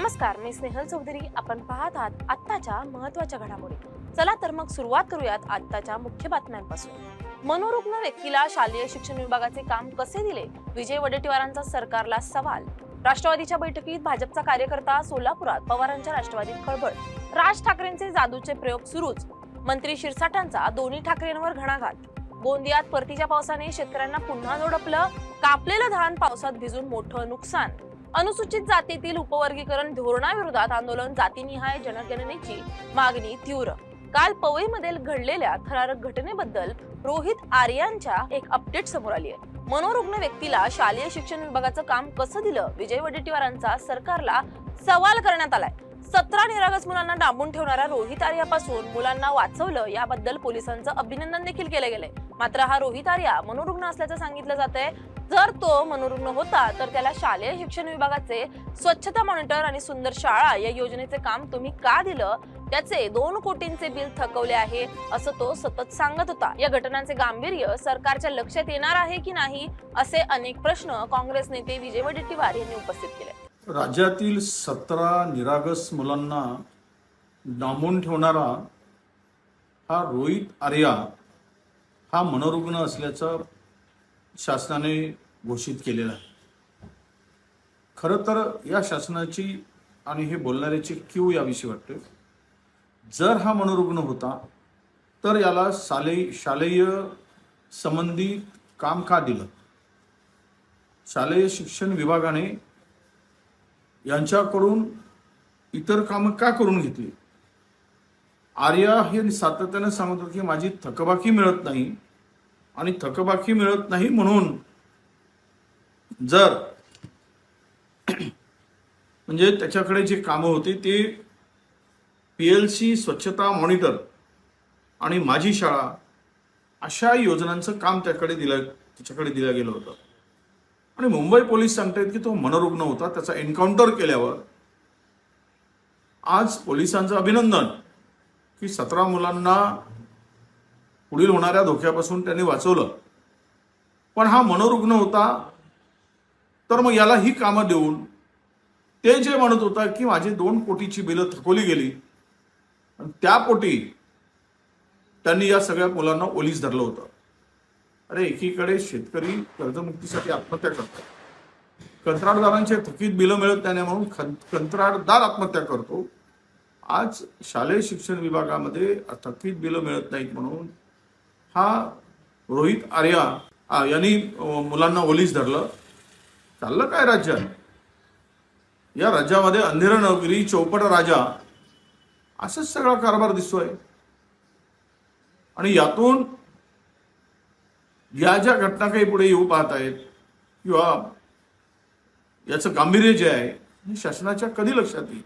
नमस्कार मी स्नेहल चौधरी. आपण पाहत आहात आत्ताच्या महत्त्वाच्या घडामोडी. चला तर मग सुरुवात करूयात आत्ताच्या मुख्य बातम्यांपासून. मनोरुग्ण व्यक्तीला शालेय शिक्षण विभागाचे काम कसे दिले? विजय वडेट्टीवारांचा सरकारला सवाल. राष्ट्रवादीच्या बैठकीत भाजपचा कार्यकर्ता सोलापुरात पवारांच्या राष्ट्रवादीत खळबळ. राज ठाकरेंचे जादूचे प्रयोग सुरूच. मंत्री शिरसाटांचा दोन्ही ठाकरेंवर घणाघात. गोंदियात परतीच्या पावसाने शेतकऱ्यांना पुन्हा जोडपलं कापलेलं धान पावसात भिजून मोठं नुकसान. अनुसूचित जातीतील उपवर्गीकरण धोरणाविरोधात आंदोलन जातीनिहाय जनगणनेची मागणी तीव्र. काल पवईमधील घडलेल्या थरारक घटनेबद्दल रोहित आर्यांच्या एक अपडेट समोर आली आहे. मनोरुग्ण व्यक्तीला शालेय शिक्षण विभागाचं काम कसं दिलं? विजय वडेट्टीवारांचा सरकारला सवाल करण्यात आलाय. सतरा निरागस मुलांना डांबून ठेवणाऱ्या रोहित आर्यापासून मुलांना वाचवलं याबद्दल पोलिसांचं अभिनंदन देखील केलं गेलंय. मात्र हा रोहित आर्या मनोरुग्ण असल्याचं सांगितलं जात आहे जर तो मनोरुग्ण होता तर त्याला शालेय शिक्षण विभागाचे स्वच्छता मॉनिटर आणि सुंदर शाळा या योजनेचे काम तुम्ही का दिलं? त्याचे दोन कोटींचे बिल थकवले आहे असं तो सतत सांगत होता. या घटनांचे गांभीर्य सरकारच्या लक्षात येणार आहे की नाही असे अनेक प्रश्न काँग्रेस नेते विजय वडेट्टीवार यांनी उपस्थित केले. राज्यातील सतरा निरागस मुलांना डांबून ठेवणारा हा रोहित आर्या हा मनोरुग्ण असल्याचं शासनाने घोषित केलेलं आहे. खरं तर या शासनाची आणि हे बोलणाऱ्याची क्यू याविषयी वाटते जर हा मनोरुग्ण होता तर याला शालेय शालेय संबंधित काम का दिलं? शालेय शिक्षण विभागाने यांच्याकडून इतर कामं का करून घेतली? आर्या हे सातत्याने सांगत होते की माझी थकबाकी मिळत नाही. आणि थकबाकी मिळत नाही म्हणून जर म्हणजे त्याच्याकडे जे कामं होती ते पी एल सी स्वच्छता मॉनिटर आणि माझी शाळा अशा योजनांचं काम त्याकडे दिलं त्याच्याकडे दिलं गेलं होतं. आणि मुंबई पोलीस सांगतायत की तो मनोरुग्ण होता त्याचा एन्काउंटर केल्यावर आज पोलिसांचं अभिनंदन. की सतरा मुलांना पुढील होणाऱ्या धोक्यापासून त्यांनी वाचवलं. पण हा मनोरुग्ण होता तर मग याला ही कामं देऊन ते जे म्हणत होता की माझी दोन कोटीची बिलं थकवली गेली आणि त्या पोटी त्यांनी या सगळ्या मुलांना ओलीस धरलं होतं. अरे एकीकडे शेतकरी कर्जमुक्तीसाठी आत्महत्या करतात कंत्राटदारांचे थकीत बिलं मिळत नाही म्हणून खं- कंत्राटदार आत्महत्या करतो. आज शालेय शिक्षण विभागामध्ये थकीत बिलं मिळत नाहीत म्हणून हा रोहित आर्या यांनी मुलांना ओलीस धरलं. चाललं काय राज्यात? या राज्यामध्ये अंधेरा नगरी चौपट राजा असंच सगळा कारभार दिसतोय. आणि यातून या ज्या घटना काही पुढे येऊ पाहत आहेत किंवा याचं गांभीर्य जे आहे हे शासनाच्या कधी लक्षात येईल?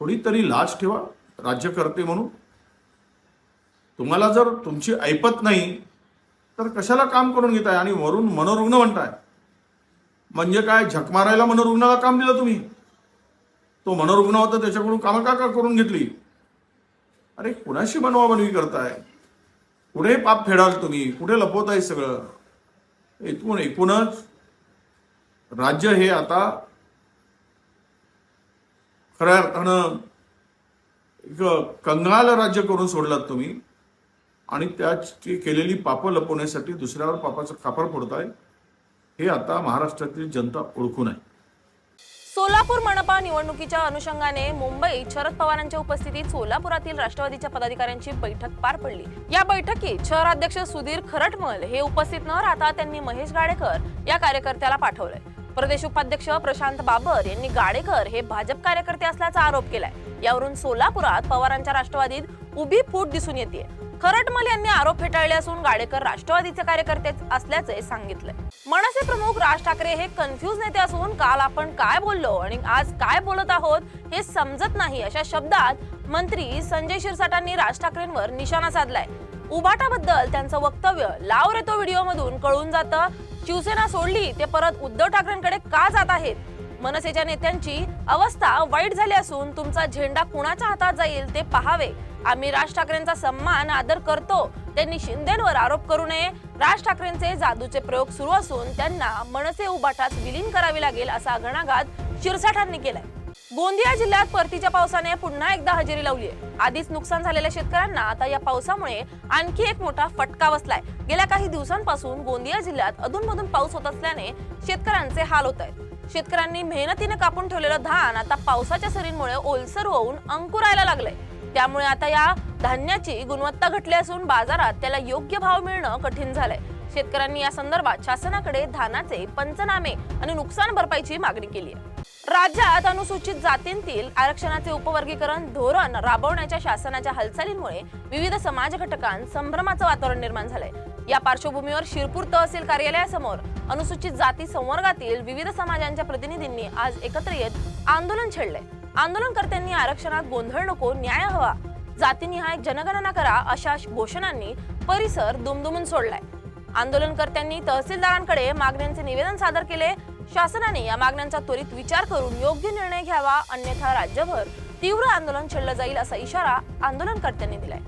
थोडी तरी लाज ठेवा राज्यकर्ते म्हणून. तुम्हाला जर तुमची ऐपत नाही तर कशाला काम करून घेताय आणि वरून मनोरुग्ण म्हणताय? म्हणजे काय झक मारायला मनोरुग्णाला काम दिलं तुम्ही? तो मनोरुग्ण होता त्याच्याकडून कामं का का करून घेतली? अरे कुणाशी बनवाबनवी करताय? कुठे पाप फेडाल तुम्ही? कुठे लपवताय सगळं? इथून एकूणच राज्य हे आता खऱ्या अर्थानं एक कंगाल राज्य करून सोडलात तुम्ही आणि त्याची केलेली पापं लपवण्यासाठी दुसऱ्यावर पापाचं खापर फोडताय हे आता महाराष्ट्रातील जनता ओळखून आहे सोलापूर मनपा निवडणुकीच्या अनुषंगाने मुंबईत शरद पवारांच्या उपस्थितीत सोलापुरातील राष्ट्रवादीच्या पदाधिकाऱ्यांची बैठक पार पडली. या बैठकीत शहराध्यक्ष सुधीर खरटमल हे उपस्थित न राहता त्यांनी महेश गाडेकर या कार्यकर्त्याला पाठवलंय. प्रदेश उपाध्यक्ष प्रशांत बाबर यांनी गाडेकर हे भाजप कार्यकर्ते असल्याचा आरोप केलाय. यावरून सोलापुरात पवारांच्या राष्ट्रवादीत उभी फूट दिसून येते खरटमल यांनी आरोप फेटाळले असून गाडेकर राष्ट्रवादीचे कार्यकर्ते असल्याचे सांगितले मनसे प्रमुख राज ठाकरे हे कन्फ्युज नेते असून काल आपण काय बोललो आणि आज काय बोलत आहोत हे समजत नाही अशा शब्दात मंत्री संजय शिरसाटांनी राज ठाकरेंवर निशाणा साधलाय. उबाटाबद्दल त्यांचं वक्तव्य लाव रे तो व्हिडिओ मधून कळून जातं. शिवसेना सोडली ते परत उद्धव ठाकरेंकडे का जात आहेत? मनसेच्या नेत्यांची अवस्था वाईट झाली असून तुमचा झेंडा कुणाच्या हातात जाईल ते पहावे. आम्ही राज ठाकरेंचा सन्मान आदर करतो. त्यांनी शिंदेवर आरोप करू नये. राज ठाकरेंचे जादूचे प्रयोग सुरू असून त्यांना मनसे उबाटात विलीन करावे लागेल असा घणाघात शिरसाठांनी केलाय. गोंदिया जिल्ह्यात परतीच्या पावसाने पुन्हा एकदा हजेरी लावली आहे आधीच नुकसान झालेल्या शेतकऱ्यांना आता या पावसामुळे आणखी एक मोठा फटका बसलाय. गेल्या काही दिवसांपासून गोंदिया जिल्ह्यात अधूनमधून पाऊस होत असल्याने शेतकऱ्यांचे हाल होत आहेत. शेतकऱ्यांनी मेहनतीने कापून ठेवलेलं धान आता पावसाच्या सरींमुळे ओलसर होऊन अंकुरायला लागलंय. त्यामुळे आता या धान्याची गुणवत्ता घटली असून बाजारात त्याला योग्य भाव मिळणं कठीण झालंय. शेतकऱ्यांनी या संदर्भात शासनाकडे धानाचे पंचनामे आणि नुकसान भरपाईची मागणी केली आहे राज्यात अनुसूचित जातींतील आरक्षणाचे उपवर्गीकरण धोरण राबवण्याच्या शासनाच्या हालचालींमुळे विविध समाज घटकांत संभ्रमाचं वातावरण निर्माण झालंय. या पार्श्वभूमीवर शिरपूर तहसील कार्यालयासमोर अनुसूचित जाती संवर्गातील विविध समाजांच्या प्रतिनिधींनी आज एकत्र येत आंदोलन छेडलंय. आंदोलनकर्त्यांनी आरक्षणात गोंधळ नको न्याय हवा. जातीनिहाय जनगणना करा अशा घोषणांनी परिसर दुमदुमून सोडलाय. आंदोलनकर्त्यांनी तहसीलदारांकडे मागण्यांचे निवेदन सादर केले शासनाने या मागण्यांचा त्वरित विचार करून योग्य निर्णय घ्यावा अन्यथा राज्यभर तीव्र आंदोलन छेडलं जाईल असा इशारा आंदोलनकर्त्यांनी दिलाय.